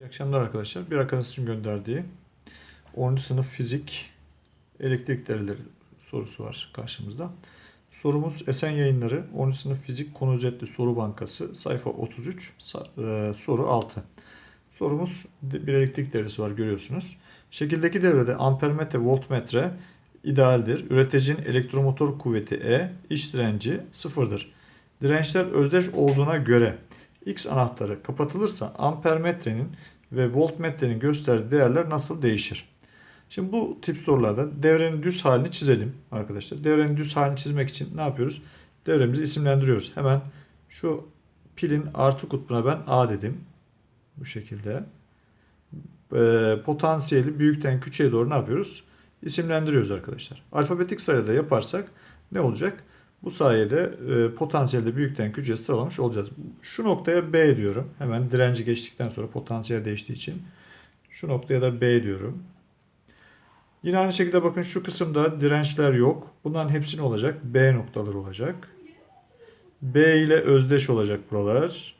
İyi akşamlar arkadaşlar. Bir arkadaşım gönderdiği 10. sınıf fizik elektrik değerleri sorusu var karşımızda. Sorumuz Esen Yayınları 10. sınıf fizik konu özetli soru bankası sayfa 33 sa- e, soru 6. Sorumuz bir elektrik devresi var görüyorsunuz. Şekildeki devrede ampermetre voltmetre idealdir. Üreticinin elektromotor kuvveti E, iç direnci sıfırdır. Dirençler özdeş olduğuna göre X anahtarı kapatılırsa ampermetrenin ve voltmetrenin gösterdiği değerler nasıl değişir? Şimdi bu tip sorularda devrenin düz halini çizelim arkadaşlar. Devrenin düz halini çizmek için ne yapıyoruz? Devremizi isimlendiriyoruz. Hemen şu pilin artı kutbuna ben A dedim. Bu şekilde. Ee, potansiyeli büyükten küçüğe doğru ne yapıyoruz? İsimlendiriyoruz arkadaşlar. Alfabetik sırada yaparsak ne olacak? Bu sayede e, potansiyelde büyükten küçüğe sıralamış olacağız. Şu noktaya B diyorum. Hemen direnci geçtikten sonra potansiyel değiştiği için. Şu noktaya da B diyorum. Yine aynı şekilde bakın şu kısımda dirençler yok. Bunların hepsi ne olacak? B noktaları olacak. B ile özdeş olacak buralar.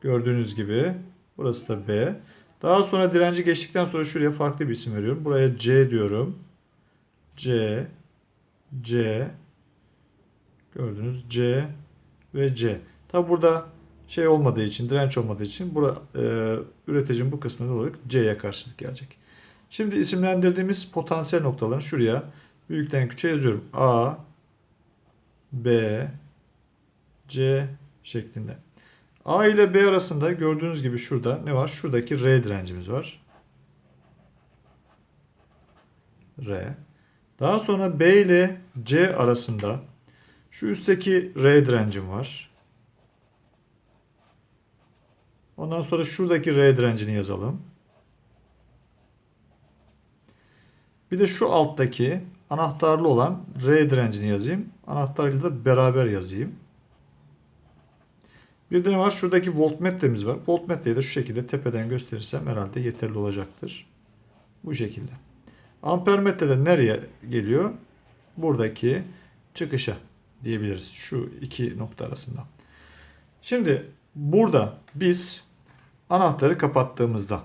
Gördüğünüz gibi. Burası da B. Daha sonra direnci geçtikten sonra şuraya farklı bir isim veriyorum. Buraya C diyorum. C, C, gördünüz C ve C. Tabi burada şey olmadığı için, direnç olmadığı için burada e, üreticinin bu kısmı olarak C'ye karşılık gelecek. Şimdi isimlendirdiğimiz potansiyel noktalarını şuraya büyükten küçüğe yazıyorum. A, B, C şeklinde. A ile B arasında gördüğünüz gibi şurada ne var? Şuradaki R direncimiz var. R. Daha sonra B ile C arasında şu üstteki R direncim var. Ondan sonra şuradaki R direncini yazalım. Bir de şu alttaki anahtarlı olan R direncini yazayım. Anahtarıyla da beraber yazayım. Bir de ne var? Şuradaki voltmetremiz var. Voltmetreyi de şu şekilde tepeden gösterirsem herhalde yeterli olacaktır. Bu şekilde. Ampermetre de nereye geliyor? Buradaki çıkışa diyebiliriz. Şu iki nokta arasında. Şimdi burada biz anahtarı kapattığımızda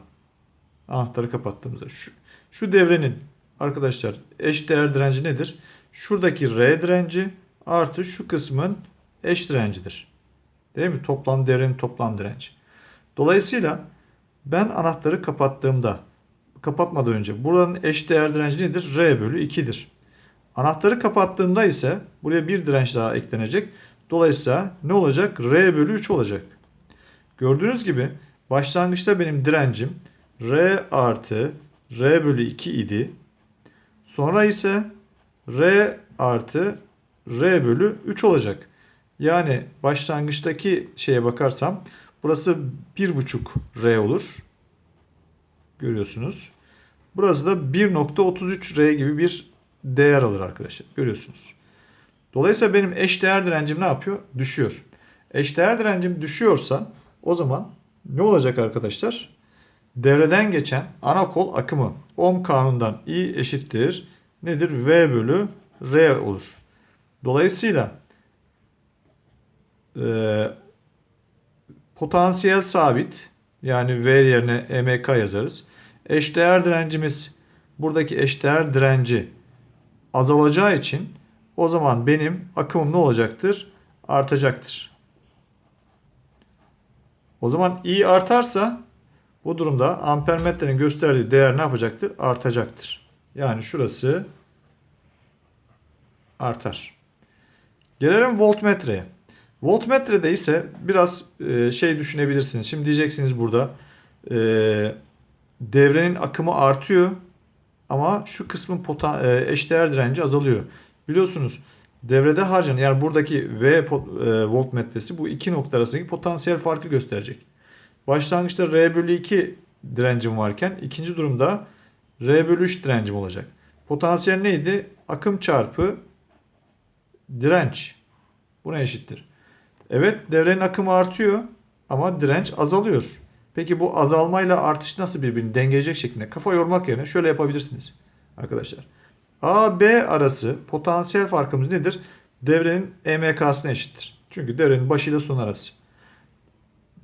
anahtarı kapattığımızda şu, şu devrenin arkadaşlar eş değer direnci nedir? Şuradaki R direnci artı şu kısmın eş direncidir. Değil mi? Toplam devrenin toplam direnci. Dolayısıyla ben anahtarı kapattığımda kapatmadan önce buranın eş değer direnci nedir? R bölü 2'dir. Anahtarı kapattığımda ise buraya bir direnç daha eklenecek. Dolayısıyla ne olacak? R bölü 3 olacak. Gördüğünüz gibi başlangıçta benim direncim R artı R bölü 2 idi. Sonra ise R artı R bölü 3 olacak. Yani başlangıçtaki şeye bakarsam burası 1,5 R olur. Görüyorsunuz. Burası da 1.33 R gibi bir değer alır arkadaşlar. Görüyorsunuz. Dolayısıyla benim eş değer direncim ne yapıyor? Düşüyor. Eş değer direncim düşüyorsa o zaman ne olacak arkadaşlar? Devreden geçen ana kol akımı Ohm kanundan I eşittir. Nedir? V bölü R olur. Dolayısıyla e, potansiyel sabit yani V yerine EMK yazarız. Eşdeğer direncimiz buradaki eşdeğer direnci azalacağı için o zaman benim akımım ne olacaktır? Artacaktır. O zaman I artarsa bu durumda ampermetrenin gösterdiği değer ne yapacaktır? Artacaktır. Yani şurası artar. Gelelim voltmetreye. Voltmetrede ise biraz e, şey düşünebilirsiniz. Şimdi diyeceksiniz burada e, devrenin akımı artıyor ama şu kısmın potan, e, eşdeğer direnci azalıyor. Biliyorsunuz devrede harcanan yani buradaki V po- e, bu iki nokta arasındaki potansiyel farkı gösterecek. Başlangıçta R bölü 2 direncim varken ikinci durumda R bölü 3 direncim olacak. Potansiyel neydi? Akım çarpı direnç. Buna eşittir. Evet devrenin akımı artıyor ama direnç azalıyor. Peki bu azalmayla artış nasıl birbirini dengeleyecek şeklinde kafa yormak yerine şöyle yapabilirsiniz arkadaşlar. A B arası potansiyel farkımız nedir? Devrenin EMK'sına eşittir. Çünkü devrenin başıyla son arası.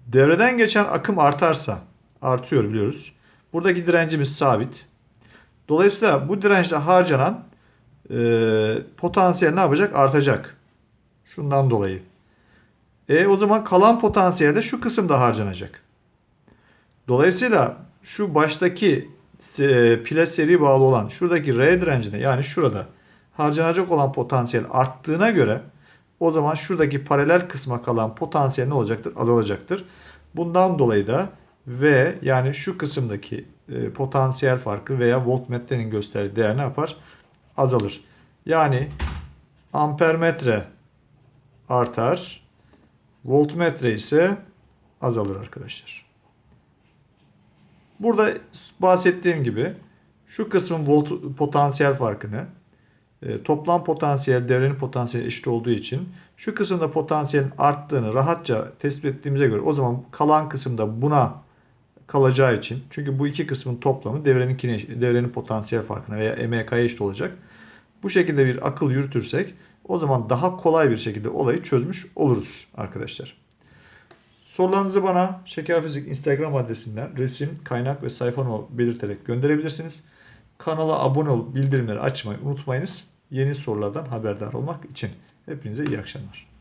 Devreden geçen akım artarsa artıyor biliyoruz. Buradaki direncimiz sabit. Dolayısıyla bu dirençte harcanan e, potansiyel ne yapacak? Artacak. Şundan dolayı. E o zaman kalan potansiyel de şu kısımda harcanacak. Dolayısıyla şu baştaki pile seri bağlı olan şuradaki R direncine yani şurada harcanacak olan potansiyel arttığına göre o zaman şuradaki paralel kısma kalan potansiyel ne olacaktır? Azalacaktır. Bundan dolayı da V yani şu kısımdaki e, potansiyel farkı veya voltmetrenin gösterdiği değer ne yapar? Azalır. Yani ampermetre artar. Voltmetre ise azalır arkadaşlar. Burada bahsettiğim gibi şu kısmın volt potansiyel farkını e, toplam potansiyel devrenin potansiyeli eşit olduğu için şu kısımda potansiyelin arttığını rahatça tespit ettiğimize göre o zaman kalan kısımda buna kalacağı için çünkü bu iki kısmın toplamı devrenin devrenin potansiyel farkına veya EMK'ya eşit olacak. Bu şekilde bir akıl yürütürsek o zaman daha kolay bir şekilde olayı çözmüş oluruz arkadaşlar. Sorularınızı bana Şeker Fizik Instagram adresinden resim, kaynak ve sayfa numara belirterek gönderebilirsiniz. Kanala abone olup bildirimleri açmayı unutmayınız. Yeni sorulardan haberdar olmak için. Hepinize iyi akşamlar.